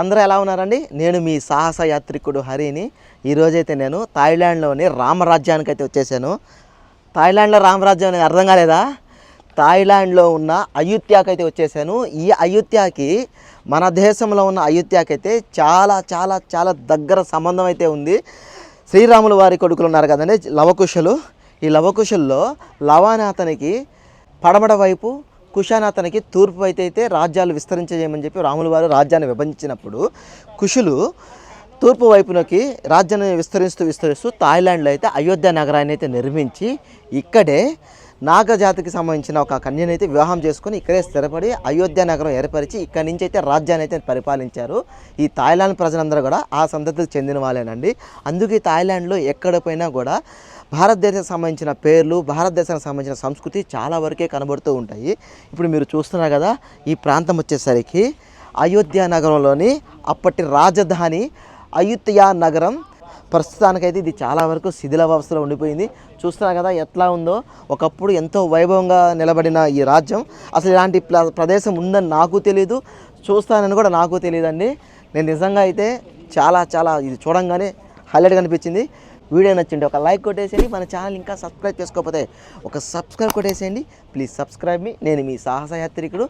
అందరూ ఎలా ఉన్నారండి? నేను మీ సాహస యాత్రికుడు హరిని. ఈరోజైతే నేను థాయిలాండ్లోని రామరాజ్యానికి అయితే వచ్చేసాను. థాయిలాండ్లో రామరాజ్యం అనేది అర్థం కాలేదా? థాయిలాండ్లో ఉన్న అయుత్యాకి అయితే వచ్చేసాను. ఈ అయోధ్యకి మన దేశంలో ఉన్న అయుత్యాకి అయితే చాలా చాలా చాలా దగ్గర సంబంధం అయితే ఉంది. శ్రీరాములు వారి కొడుకులు ఉన్నారు కదండి లవకుశలు. ఈ లవకుశల్లో లవానాథనికి పడమడ వైపు కుషానాథనికి తూర్పు వైపు అయితే రాజ్యాలు విస్తరించేయమని చెప్పి రాములు వారు రాజ్యాన్ని విభజించినప్పుడు కుషులు తూర్పు వైపునకి రాజ్యాన్ని విస్తరిస్తూ విస్తరిస్తూ థాయిలాండ్లో అయితే అయోధ్య నగరాన్ని అయితే నిర్మించి ఇక్కడే నాగజాతికి సంబంధించిన ఒక కన్యను అయితే వివాహం చేసుకుని ఇక్కడే స్థిరపడి అయోధ్య నగరం ఏర్పరిచి ఇక్కడి నుంచి అయితే రాజ్యాన్ని అయితే పరిపాలించారు. ఈ థాయిలాండ్ ప్రజలందరూ కూడా ఆ సంతతికి చెందిన వాళ్ళేనండి. అందుకే థాయిలాండ్లో ఎక్కడ పోయినా కూడా భారతదేశానికి సంబంధించిన పేర్లు భారతదేశానికి సంబంధించిన సంస్కృతి చాలా వరకే కనబడుతూ ఉంటాయి. ఇప్పుడు మీరు చూస్తున్నారు కదా ఈ ప్రాంతం వచ్చేసరికి అయోధ్య నగరంలోని అప్పటి రాజధాని అయోధ్య నగరం. ప్రస్తుతానికైతే ఇది చాలా వరకు శిథిలావస్థలో ఉండిపోయింది. చూస్తున్నారు కదా ఎట్లా ఉందో. ఒకప్పుడు ఎంతో వైభవంగా నిలబడిన ఈ రాజ్యం. అసలు ఇలాంటి ప్రదేశం ఉందని నాకు తెలియదు చూస్తానని కూడా నాకు తెలియదండి నేను నిజంగా అయితే చాలా చాలా ఇది చూడంగానే హైలైట్గా అనిపించింది. వీడియో నచ్చింది ఒక లైక్ కొట్టేసేయండి. మన ఛానల్ ఇంకా సబ్స్క్రైబ్ చేసుకోకపోతే ఒక సబ్స్క్రైబ్ కొట్టేసేయండి. ప్లీజ్ సబ్స్క్రైబ్ మీ. నేను మీ సాహసయాత్రికుడు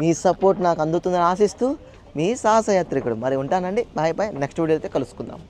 మీ సపోర్ట్ నాకు అందుతుందని ఆశిస్తూ మీ సాహసయాత్రికుడు మరి ఉంటానండి. Bye bye. నెక్స్ట్ వీడియో అయితే కలుసుకుందాం.